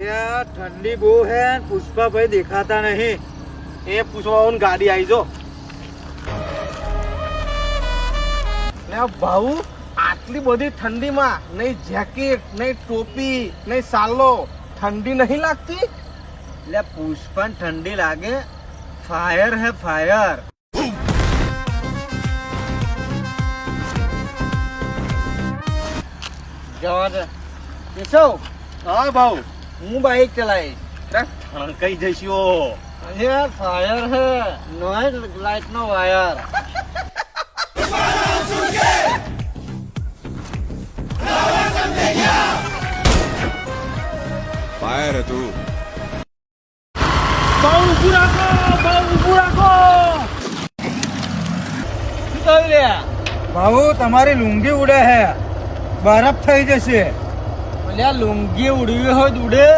ઠંડી બહુ હે પુષ્પાભાઈ દેખાતા નહીં. એ પૂછવા ગાડી આવી જો. ભાઉ આટલી બધી ઠંડીમાં નહીં જેકેટ નહીં ટોપી નહીં સાલો ઠંડી નહીં લાગતી? એટલે પુષ્પા ઠંડી લાગે. ફાયર હે ફાયર. જવા દે. કેશવ? હા ભાઉ. હું બાઈક ચલાવીશ. કઈ જઈશો યાર ફાયર હે. નાઇટ લાઈટ નો વાયર. ફાયર હતું. બહુ રાખો બહુ રાખો. શું લે? ભાઉ તમારી લુંગી ઉડે હે. બરફ થઈ જશે. લુંગી ઉડવી હોય ઉડે.